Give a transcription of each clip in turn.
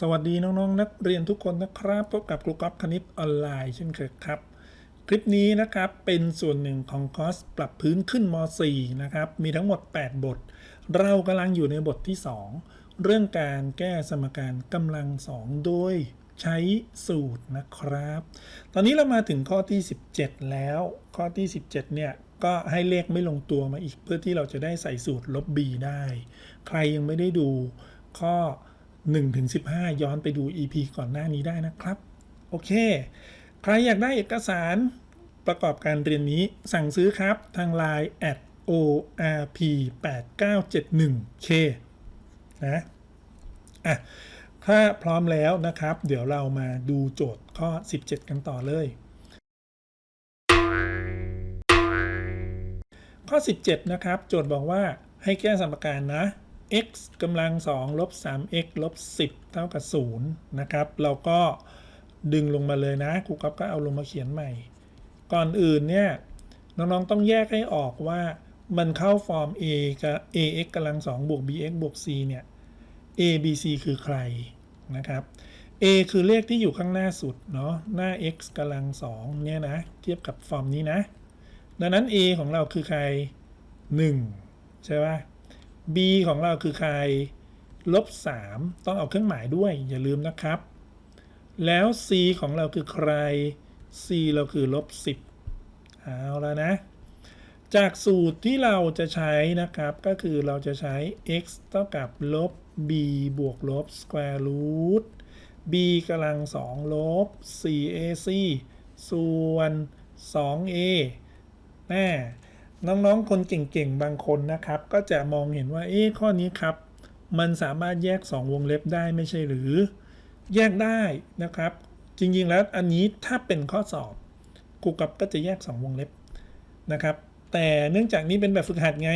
สวัสดีน้องๆนักเรียนทุกคนนะครับ พบกับครูก๊อฟคณิตออนไลน์เช่นเคยครับ คลิปนี้นะครับเป็นส่วนหนึ่งของคอร์สปรับพื้นขึ้นม .4 นะครับ มีทั้งหมด 8 บท เรากำลังอยู่ในบทที่ 2 เรื่องการแก้สมการกำลัง2โดยใช้สูตรนะครับ ตอนนี้เรามาถึงข้อที่ 17 แล้ว ข้อที่ 17 เนี่ยก็ให้เลขไม่ลงตัวมาอีกเพื่อที่เราจะได้ใส่สูตรลบ b ได้ ใครยังไม่ได้ดูข้อ 1-15 ย้อนไปดู EP ก่อนหน้านี้ได้นะครับ โอเค ใครอยากได้เอกสารประกอบการเรียนนี้สั่งซื้อครับทาง Line at orp 8971k นะอะถ้าพร้อมแล้วนะครับ เดี๋ยวเรามาดูโจทย์ข้อ 17 กันต่อเลย ข้อ 17 นะครับ โจทย์บอกว่าให้แก้สมการนะ x กำลัง2ลบ 3x ลบ 10 เท่ากับ 0 นะครับ เราก็ดึงลงมาเลยนะครูก๊อฟก็เอาลงมาเขียนใหม่ ก่อนอื่นเนี่ย น้อง ๆ ต้องแยกให้ออกว่ามันเข้าฟอร์ม a กับ ax กำลัง2บวก bx บวก c เนี่ย a b c คือใครนะครับ a คือเลขที่อยู่ข้างหน้าสุดเนาะหน้า x กำลัง2เนี่ยนะ เทียบกับฟอร์มนี้นะ ดังนั้น a ของเราคือใคร 1 ใช่ป่ะ b ของเราคือใครลบ3ต้องเอาเครื่องหมายด้วยอย่าลืมนะครับ แล้ว c ของเราคือใคร c เราคือลบ10เอาแล้วนะ จากสูตรที่เราจะใช้นะครับ ก็คือเราจะใช้ x เท่ากับลบ b บวกลบ square root b กำลัง2ลบ 4ac ส่วน 2a แน่ น้องๆ คนเก่งๆ บางคนนะครับ ก็จะมองเห็นว่า เอ๊ะข้อนี้ครับ มันสามารถแยก 2 วงเล็บได้ไม่ใช่หรือ แยกได้นะครับ จริงๆ แล้วอันนี้ถ้าเป็นข้อสอบครูกับก็จะแยก 2 วงเล็บนะครับ แต่เนื่องจากนี้เป็นแบบฝึกหัดไง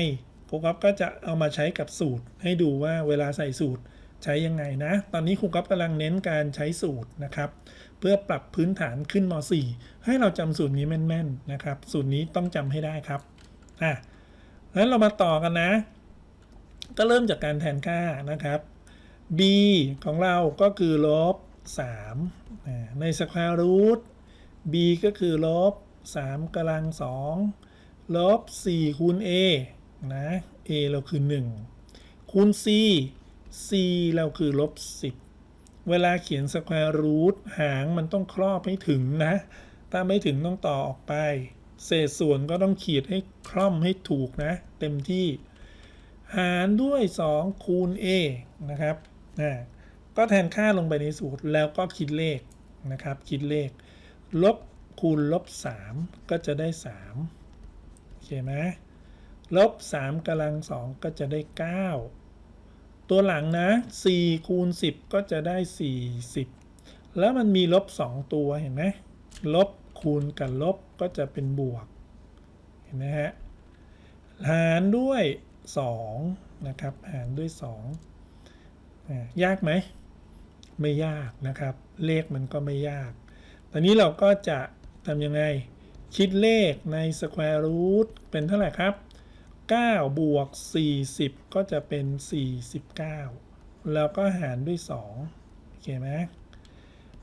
ครูกับก็จะเอามาใช้กับสูตร ให้ดูว่าเวลาใส่สูตรใช้ยังไงนะ ตอนนี้ครูกับกำลังเน้นการใช้สูตรนะครับ เพื่อปรับพื้นฐานขึ้นม .4 ให้เราจำสูตรนี้แม่นๆนะครับ สูตรนี้ต้องจำให้ได้ครับ อะงั้นเรามาต่อกันนะ ก็เริ่มจากการแทนค่านะครับ b ของเราก็คือลบ3ในสแควร์รูท b ก็คือลบ3กำลัง2ลบ4คูณ a นะ a เราคือ 1 คูณ c c เราคือลบ10 เวลาเขียนสแควร์รูทหางมันต้องครอบให้ถึงนะ ถ้าไม่ถึงต้องต่อออกไป เศษส่วนก็ต้องขีดให้คล่อมให้ถูกนะ เต็มที่ หารด้วย 2 คูณ a นะครับนะก็แทนค่าลงไปในสูตรแล้วก็คิดเลขนะครับ คิดเลข ลบคูณลบ 3 ก็จะได้ 3 โอเคไหมลบ 3กำลัง 2 ก็จะได้ 9 ตัวหลังนะ 4 คูณ 10 ก็จะได้ 40 แล้วมันมีลบ 2 ตัวเห็นไหมลบ คูณกับลบก็จะเป็นบวก เห็นไหมฮะ หารด้วย2นะครับ หารด้วย2ยากไหม ไม่ยากนะครับ เลขมันก็ไม่ยาก ตอนนี้เราก็จะทำยังไง คิดเลขใน square root เป็นเท่าไหร่ครับ9บวก40 ก็จะเป็น 49 แล้วก็หารด้วย 2 โอเคไหม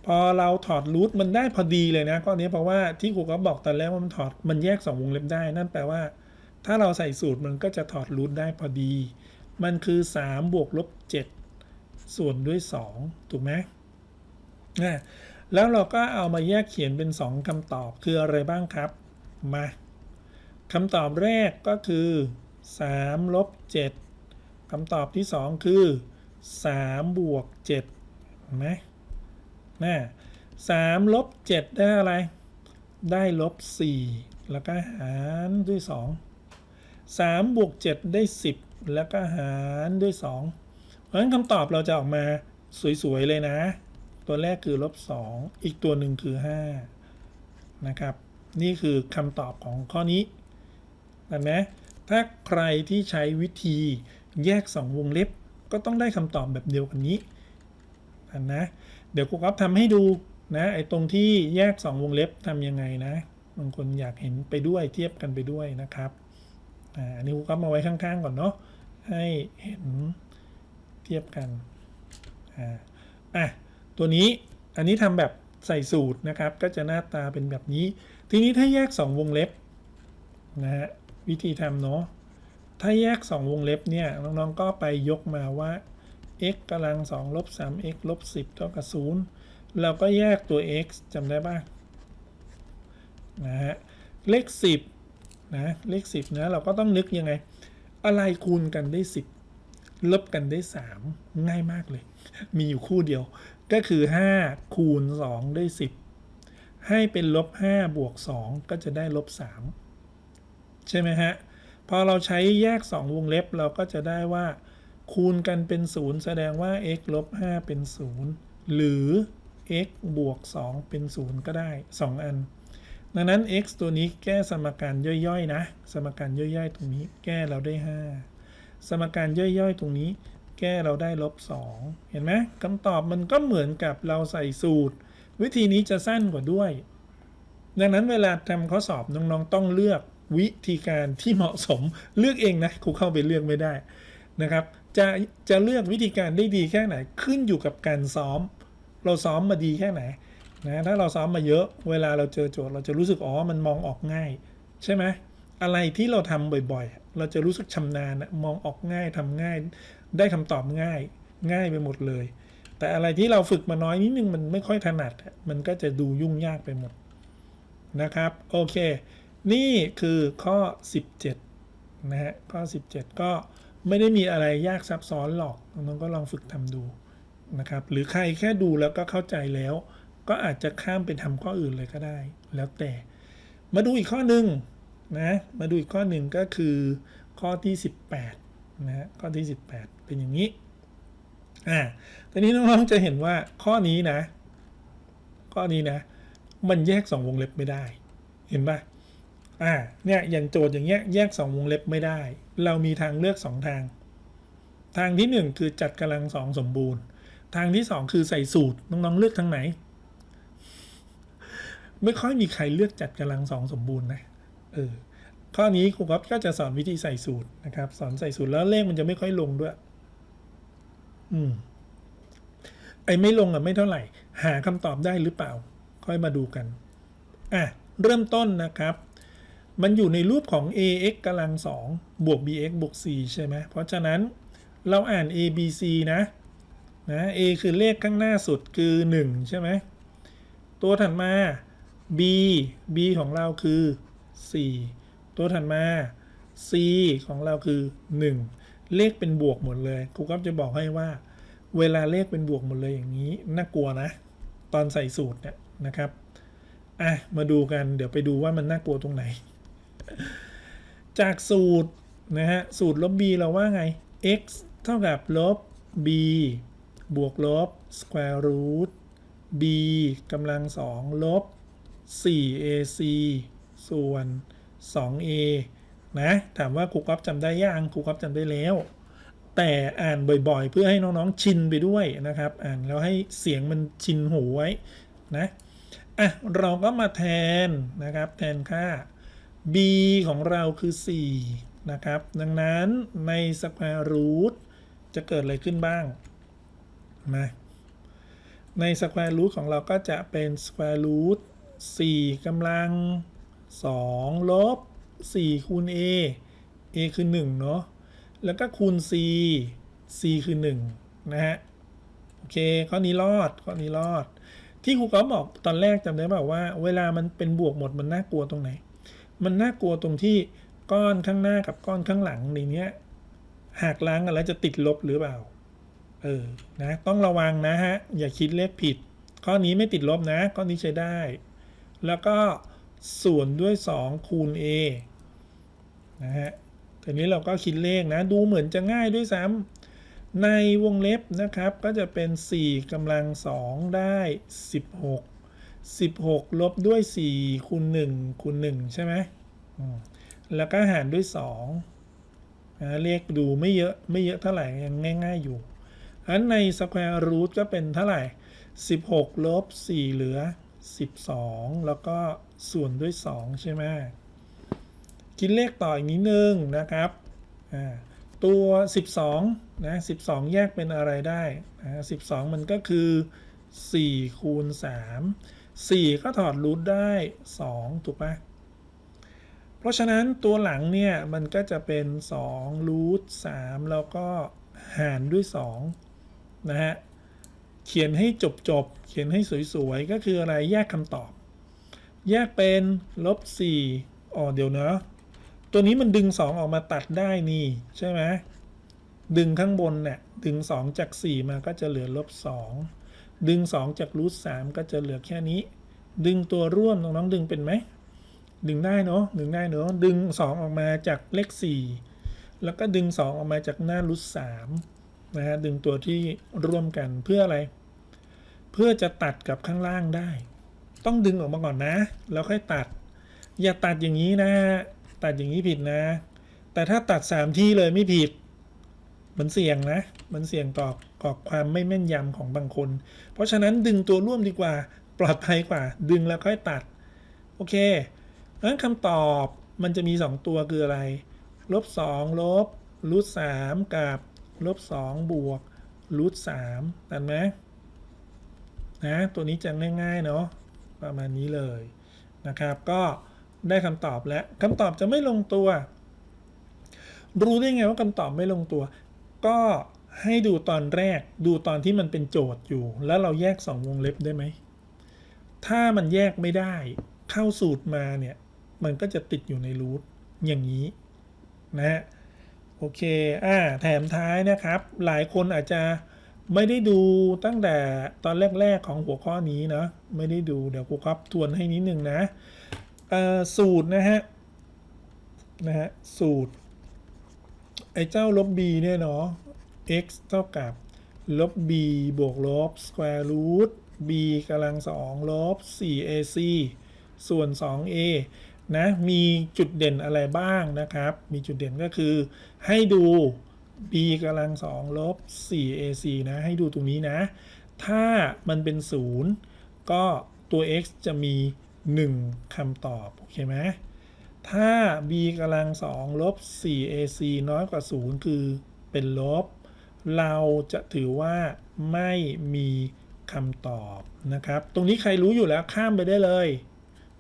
พอเราถอดรูทมันได้พอดีเลยนะข้อนี้เพราะว่าที่ครูก็บอกตอนแรกว่ามันถอดมันแยก 2 วงเล็บได้ นั่นแปลว่า ถ้าเราใส่สูตรมันก็จะถอดรูทได้พอดี มันคือ 3 บวกลบ 7 ส่วนด้วย 2 ถูกไหมนะแล้วเราก็เอามาแยกเขียนเป็น 2คำตอบคืออะไรบ้างครับ มาคำตอบแรกก็คือ3ลบ7คำตอบที่ 2 คือ3บวก7เห็นไหม นะสามลบเจ็ดได้อะไร ได้ลบสี่แล้วก็หารด้วยสองสามบวกเจ็ดได้สิบแล้วก็หารด้วยสองเพราะฉะนั้นคำตอบเราจะออกมาสวย ๆ เลยนะ ตัวแรกคือลบสองอีกตัวหนึ่งคือห้านะครับ นี่คือคำตอบของข้อนี้เห็นไหมถ้าใครที่ใช้วิธีแยกสองวงเล็บก็ต้องได้คำตอบแบบเดียวกันนี้นะ เดี๋ยวครูครับทำให้ดูนะไอ้ตรงที่แยก 2 วงเล็บทำยังไงนะบางคนอยากเห็นไปด้วยเทียบกันไปด้วยนะครับอ่าอันนี้ครูครับมาไว้ข้าง ๆ ก่อนเนาะให้เห็นเทียบกันอ่าอะตัวนี้อันนี้ทำแบบใส่สูตรนะครับ ก็จะหน้าตาเป็นแบบนี้ ทีนี้ถ้าแยก 2 วงเล็บนะฮะวิธีทำเนาะถ้าแยก 2 วงเล็บเนี่ยน้องๆก็ไปยกมาว่า x กำลัง2ลบ 3x ลบ10เท่ากับ0เราก็แยกตัว x จำได้ป่ะนะฮะเลข 10นะเลข 10นะเราก็ต้องนึกยังไง อะไรคูณกันได้ 10 ลบกันได้ 3 ง่ายมากเลย มีอยู่คู่เดียว ก็คือ 5 คูณ 2 ได้ 10 ให้เป็นลบ 5 บวก 2 ก็จะได้ลบ 3 ใช่ไหมฮะ พอเราใช้แยก 2 วงเล็บเราก็จะได้ว่า คูณกันเป็น 0 แสดงว่า x ลบ 5 เป็น 0 หรือ x บวก 2 เป็น 0 ก็ได้ 2 อัน ดังนั้น x ตัวนี้แก้สมการย่อยๆ นะ สมการย่อยๆ ตรงนี้แก้เราได้ 5 สมการย่อยๆ ตรงนี้ แก้เราได้ลบ 2 เห็นไหมคำตอบมันก็เหมือนกับเราใส่สูตร วิธีนี้จะสั้นกว่าด้วย ดังนั้นเวลาทำข้อสอบน้องๆ ต้องเลือกวิธีการที่เหมาะสม เลือกเองนะครูเข้าไปเลือกไม่ได้นะครับ จะจะเลือกวิธีการได้ดีแค่ไหนขึ้นอยู่กับการซ้อม เราซ้อมมาดีแค่ไหนนะถ้าเราซ้อมมาเยอะเวลาเราเจอโจทย์ เราจะรู้สึกอ๋อมันมองออกง่าย ใช่ไหมอะไรที่เราทำบ่อยๆ เราจะรู้สึกชำนาญมองออกง่ายทำง่าย ได้คำตอบง่าย ง่ายไปหมดเลย แต่อะไรที่เราฝึกมาน้อยนิดนึงมันไม่ค่อยถนัด มันก็จะดูยุ่งยากไปหมดนะครับโอเค นี่คือข้อ 17นะฮะข้อ 17 ก็ ไม่ได้มีอะไรยากซับซ้อนหรอกน้องก็ลองฝึกทำดูนะครับ หรือใครแค่ดูแล้วก็เข้าใจแล้ว ก็อาจจะข้ามไปทำข้ออื่นเลยก็ได้ แล้วแต่ มาดูอีกข้อหนึ่งนะมาดูอีกข้อหนึ่งก็คือข้อที่ 18นะข้อที่ 18 เป็นอย่างนี้อ่าตอนนี้น้องๆจะเห็นว่าข้อนี้นะ ข้อนี้นะ มันแยก 2 วงเล็บไม่ได้ เห็นปะ อ่าเนี่ยอย่างโจทย์อย่างเงี้ยแยก 2 วงเล็บไม่ได้ เรามีทางเลือก 2 ทาง ทางที่ 1 คือจัดกำลัง2สมบูรณ์ ทางที่ 2 คือใส่สูตรน้องๆเลือกทางไหน ไม่ค่อยมีใครเลือกจัดกำลัง2สมบูรณ์นะเออข้อนี้ครูก๊อฟก็จะสอนวิธีใส่สูตรนะครับ สอนใส่สูตรแล้วเลขมันจะไม่ค่อยลงด้วย อืมไอ้ไม่ลงอะไม่เท่าไหร่ หาคำตอบได้หรือเปล่า ค่อยมาดูกัน อะ เริ่มต้นนะครับ มันอยู่ในรูปของ ax กำลัง2บวก bx บวก c ใช่ไหมเพราะฉะนั้นเราอ่าน a b c นะนะ a คือเลขข้างหน้าสุดคือ 1 ใช่ไหมตัวถัดมา b b ของเราคือ 4 ตัวถัดมา c ของเราคือ 1 เลขเป็นบวกหมดเลยครูก็จะบอกให้ว่า เวลาเลขเป็นบวกหมดเลยอย่างนี้น่ากลัวนะ ตอนใส่สูตรเนี่ยนะครับอะมาดูกันเดี๋ยวไปดูว่ามันน่ากลัวตรงไหน จากสูตรนะฮะสูตรลบ b เราว่าไง x เท่ากับลบ b บวกลบ square root b กำลังสองลบ 4ac ส่วน 2a นะ ถามว่าครูก๊อฟจำได้ยังครูก๊อฟจำได้แล้ว แต่อ่านบ่อยๆ เพื่อให้น้องๆชินไปด้วยนะครับ อ่านแล้วให้เสียงมันชินหูไว้นะ อะ เราก็มาแทนนะครับ แทนค่า b ของเราคือ 4 นะครับ ดังนั้นใน square root จะเกิดอะไรขึ้นบ้างมาใน square root ของเราก็จะเป็น square root 4กำลัง 2 ลบ 4 คูณ a a คือ 1 เนาะแล้วก็คูณ c c คือ 1 นะฮะ โอเค ข้อนี้รอด ข้อนี้รอด ที่ครูก็บอกตอนแรกจำได้เปล่าว่า เวลามันเป็นบวกหมดมันน่ากลัวตรงไหน มันน่ากลัวตรงที่ก้อนข้างหน้ากับก้อนข้างหลังในเนี้ยหากล้างกันแล้วจะติดลบหรือเปล่า เออ นะ ต้องระวังนะฮะ อย่าคิดเลขผิด ข้อนี้ไม่ติดลบนะ ข้อนี้ใช้ได้ แล้วก็ส่วนด้วย 2 คูณ a นะฮะทีนี้เราก็คิดเลขนะ ดูเหมือนจะง่ายด้วยซ้ำในวงเล็บนะครับ ก็จะเป็น 4กำลัง 2 ได้ 16 16 ลบด้วย 4 คูณ 1 คูณ 1 ใช่ไหม แล้วก็หารด้วย2นะเลขดูไม่เยอะไม่เยอะเท่าไหร่ ยังง่าย ๆ อยู่ อันใน square root ก็เป็นเท่าไหร่ 16 ลบ 4 เหลือ 12 แล้วก็ส่วนด้วย 2 ใช่ไหม คิดเลขต่ออีกนิดนึงนะครับ ตัว 12 นะ 12 แยกเป็นอะไรได้นะ12 มันก็คือ4คูณ3 4 ก็ถอดรูทได้ 2 ถูกปะเพราะฉะนั้นตัวหลังเนี่ย มันก็จะเป็น2รูท3แล้วก็หารด้วย 2 นะฮะ เขียนให้จบจบเขียนให้สวย ๆ ก็คืออะไรแยกคำตอบ แยกเป็นลบ4อ๋อเดี๋ยวนะตัวนี้มันดึง 2 ออกมาตัดได้นี่ ใช่ไหมดึงข้างบนเนี่ยดึง 2 จาก 4 มาก็จะเหลือลบ2 ดึง 2 จากรูท3ก็จะเหลือแค่นี้ ดึงตัวร่วมน้องๆดึงเป็นไหม ดึงได้เนาะดึงได้เนาะดึง 2 ออกมาจากเลข 4 แล้วก็ดึง 2 ออกมาจากหน้ารูท3นะฮะดึงตัวที่ร่วมกันเพื่ออะไร เพื่อจะตัดกับข้างล่างได้ ต้องดึงออกมาก่อนนะ แล้วค่อยตัด อย่าตัดอย่างนี้นะ ตัดอย่างนี้ผิดนะ แต่ถ้าตัด 3 ที่เลยไม่ผิด มันเสี่ยงนะ มันเสี่ยงต่อก่อความไม่แม่นยำของบางคน เพราะฉะนั้นดึงตัวร่วมดีกว่า ปลอดภัยกว่า ดึงแล้วค่อยตัด โอเคงั้นคำตอบมันจะมี 2 ตัวคืออะไร ลบ2ลบรูท3กับลบ2บวกรูท3ตัดไหมนะ ตัวนี้จะง่ายๆเนาะ ประมาณนี้เลยนะครับ ก็ได้คำตอบแล้วคำตอบจะไม่ลงตัว รู้ได้ไงว่าคำตอบไม่ลงตัว ก็ให้ดูตอนแรกดูตอนที่มันเป็นโจทย์อยู่ แล้วเราแยกสองวงเล็บได้ไหม ถ้ามันแยกไม่ได้เข้าสูตรมาเนี่ย มันก็จะติดอยู่ในรูทอย่างนี้นะฮะโอเคอ่าแถมท้ายนะครับ หลายคนอาจจะไม่ได้ดูตั้งแต่ตอนแรก ๆ ของหัวข้อนี้เนาะไม่ได้ดูเดี๋ยวครูครับทวนให้นิดนึงนะสูตรนะฮะนะฮะสูตร ไอ้เจ้าลบ b เนี่ยเนาะ x เท่ากับลบ b บวกลบ square root b กำลังสองลบ 4ac ส่วน 2a นะ มีจุดเด่นอะไรบ้างนะครับ มีจุดเด่นก็คือ ให้ดู b กำลังสองลบ 4ac นะ ให้ดูตรงนี้นะ ถ้ามันเป็น 0 ก็ตัว x จะมี 1คำตอบ โอเคไหม ถ้า b กำลังสองลบ 4ac น้อยกว่า 0 คือเป็นลบ เราจะถือว่าไม่มีคำตอบนะครับ ตรงนี้ใครรู้อยู่แล้วข้ามไปได้เลย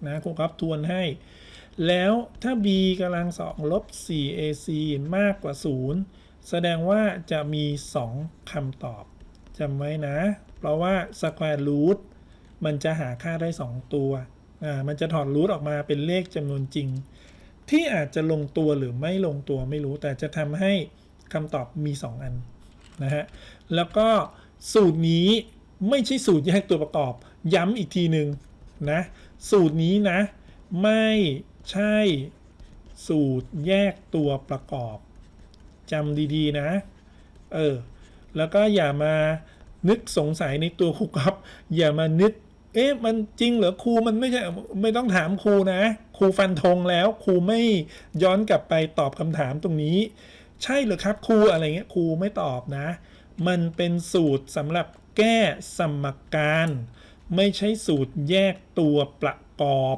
นะครูครับทวนให้ แล้วถ้า b กำลังสองลบ 4ac มากกว่า 0 แสดงว่าจะมี 2คำตอบจำไว้นะ เพราะว่า square root มันจะหาค่าได้ 2 ตัว อ่ามันจะถอดรูทออกมาเป็นเลขจำนวนจริง ที่อาจจะลงตัวหรือไม่ลงตัวไม่รู้ แต่จะทำให้คำตอบมี 2 อันนะฮะแล้วก็สูตรนี้ไม่ใช่สูตรแยกตัวประกอบ ย้ำอีกทีหนึ่งนะสูตรนี้นะ ไม่ใช่สูตรแยกตัวประกอบจำดีๆนะเออแล้วก็อย่ามานึกสงสัยในตัวครูครับอย่ามานึก เอ๊ะมันจริงเหรอครูมันไม่ใช่ไม่ต้องถามครูนะ ครูฟันธงแล้วครูไม่ย้อนกลับไปตอบคำถามตรงนี้ ใช่เหรอครับครูอะไรเงี้ยครูไม่ตอบนะ มันเป็นสูตรสำหรับแก้สมการ ไม่ใช่สูตรแยกตัวประกอบ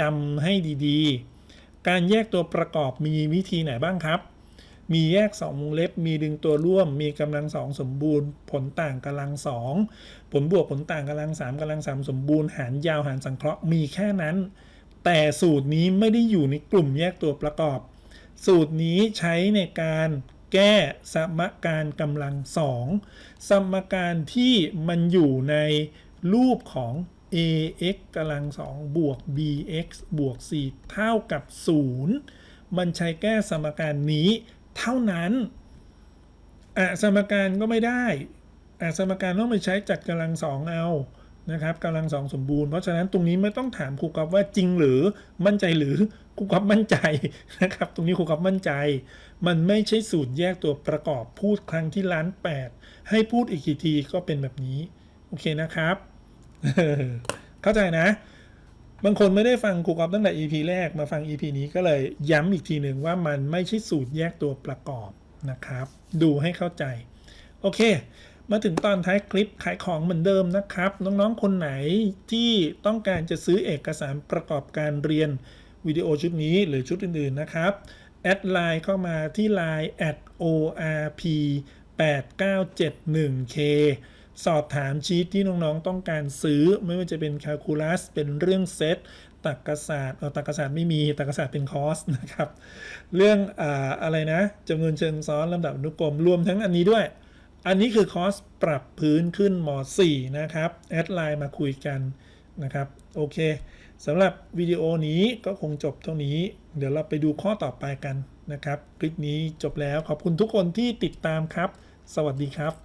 จำให้ดีๆ การแยกตัวประกอบมีวิธีไหนบ้างครับ มีแยก 2 วงเล็บ มีดึงตัวร่วม มีกำลังสองสมบูรณ์ ผลต่างกำลังสองผลบวกผลต่างกำลังสามกำลังสามสมบูรณ์ หารยาวหารสังเคราะห์มีแค่นั้น แต่สูตรนี้ไม่ได้อยู่ในกลุ่มแยกตัวประกอบ สูตรนี้ใช้ในการแก้สมการกำลังสองสมการที่มันอยู่ในรูปของ ax กำลังสองบวก bx บวก c เท่ากับ 0 มันใช้แก้สมการนี้ เท่านั้นอสมการก็ไม่ได้อสมการต้องไปใช้จัดกำลังสองเอานะครับกำลังสองสมบูรณ์เพราะฉะนั้นตรงนี้ไม่ต้องถามครูกับว่าจริงหรือมั่นใจหรือครูกับมั่นใจนะครับ ตรงนี้ครูกับมั่นใจ มันไม่ใช่สูตรแยกตัวประกอบพูดครั้งที่ล้านแปดให้พูดอีกกี่ทีก็เป็นแบบนี้ โอเคนะครับ เข้าใจนะ บางคนไม่ได้ฟังครูกอฟตั้งแต่ EP แรกมาฟัง EP นี้ก็เลยย้ำอีกทีหนึ่งว่ามันไม่ใช่สูตรแยกตัวประกอบนะครับ ดูให้เข้าใจ โอเค มาถึงตอนท้ายคลิปขายของเหมือนเดิมนะครับ น้องๆคนไหนที่ต้องการจะซื้อเอกสารประกอบการเรียนวิดีโอชุดนี้หรือชุดอื่นๆนะครับ แอดไลน์เข้ามาที่ Line at orp 8971K สอบถามชีตที่น้องๆต้องการซื้อ ไม่ว่าจะเป็นค a l คูลัสเป็นเรื่องเซตตรรกศาสตร์เออตรรกศาสตร์ไม่มีตรรกศาสตร์เป็นคอร์สนะครับ เรื่องอ่าอะไรนะจำนวนเชิงซ้อนลำดับอนุกรมรวมทั้งอันนี้ด้วย อันนี้คือคอร์สปรับพื้นขึ้นม .4 นะครับ แอดไลน์มาคุยกันนะครับ โอเคสำหรับวิดีโอนี้ก็คงจบเท่านี้ เดี๋ยวเราไปดูข้อต่อไปกันนะครับ คลิปนี้จบแล้วขอบคุณทุกคนที่ติดตามครับ สวัสดีครับ